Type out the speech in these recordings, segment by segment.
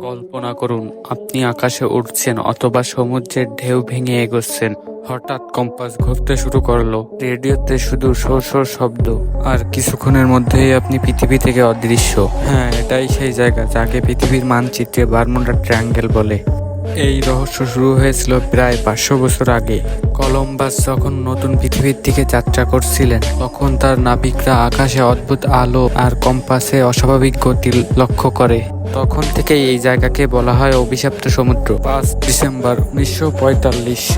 কল্পনা করুন, আপনি আকাশে উঠছেন অথবা সমুদ্রের ঢেউ ভেঙে এগোচ্ছেন। হঠাৎ কম্পাস ঘুরতে শুরু করল। রেডিওতে শুধু শো শো শব্দ, আর কিছুক্ষণের মধ্যেই আপনি পৃথিবী থেকে অদৃশ্য। হ্যাঁ এটাই সেই জায়গা যাকে পৃথিবীর মানচিত্রে বারমুন্ডা ট্রায়াঙ্গেল বলে। এই রহস্য শুরু হয়েছিল প্রায় পাঁচশো বছর আগে। কলম্বাস যখন নতুন পৃথিবীর দিকে যাত্রা করছিলেন, তখন তার নাবিকরা আকাশে অদ্ভুত আলো আর কম্পাসে অস্বাভাবিক গতি লক্ষ্য করে। তখন থেকে এই জায়গাকে বলা হয় অভিশপ্ত সমুদ্র। পাঁচ ডিসেম্বর উনিশশো পঁয়তাল্লিশ,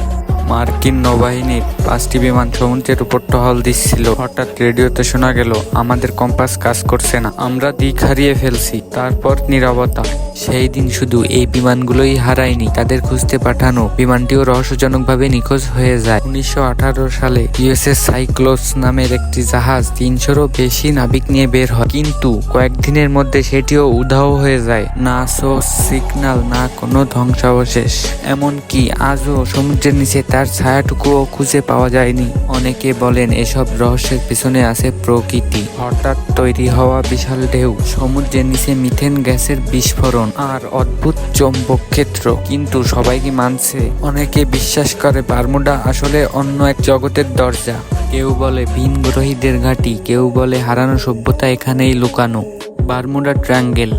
মার্কিন নৌবাহিনীর পাঁচটি বিমান সমুদ্রের উপর টহল দিচ্ছিল, হঠাৎ রেডিওতে শোনা গেল, আমাদের কম্পাস কাজ করছে না। আমরা দিক হারিয়ে ফেলছি। তারপর নীরবতা। সেই দিন শুধু এই বিমানগুলোই হারায়নি, তাদের খুঁজতে পাঠানো। বিমানটিও রহস্যজনকভাবে নিখোঁজ হয়ে যায়। উনিশশো আঠারো সালে ইউএসএস সাইক্লোস নামের একটি জাহাজ তিনশোরও বেশি নাবিক নিয়ে বের হয়। কিন্তু কয়েকদিনের মধ্যে সেটিও উধাও হয়ে যায়। না সো সিগন্যাল, না কোনো ধ্বংসাবশেষ। এমনকি আজও সমুদ্রের নিচে তার ছায়াটুকুও খুঁজে পাওয়া যায়নি। অনেকে বলেন এসব রহস্যের পিছনে আছে প্রকৃতি। হঠাৎ তৈরি হওয়া বিশাল ঢেউ, সমুদ্রের নিচে মিথেন গ্যাসের বিস্ফোরণ আর অদ্ভুত চৌম্বক ক্ষেত্র। কিন্তু সবাই কি মানছে? অনেকে বিশ্বাস করে বারমুডা আসলে অন্য এক জগতের দরজা। কেউ বলে ভিন গ্রহীদের ঘাঁটি, কেউ বলে হারানো সভ্যতা এখানেই লুকানো। বারমুডা ট্রায়াঙ্গেল,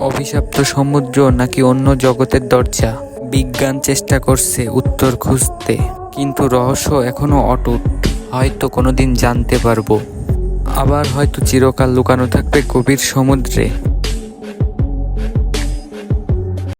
অভিশপ্ত সমুদ্র নাকি অন্য জগতের দরজা? বিজ্ঞান চেষ্টা করছে উত্তর খুঁজতে। কিন্তু রহস্য এখনও অটুট। হয়তো কোনোদিন জানতে পারব। আবার হয়তো চিরকাল লুকানো থাকবে গভীর সমুদ্রে।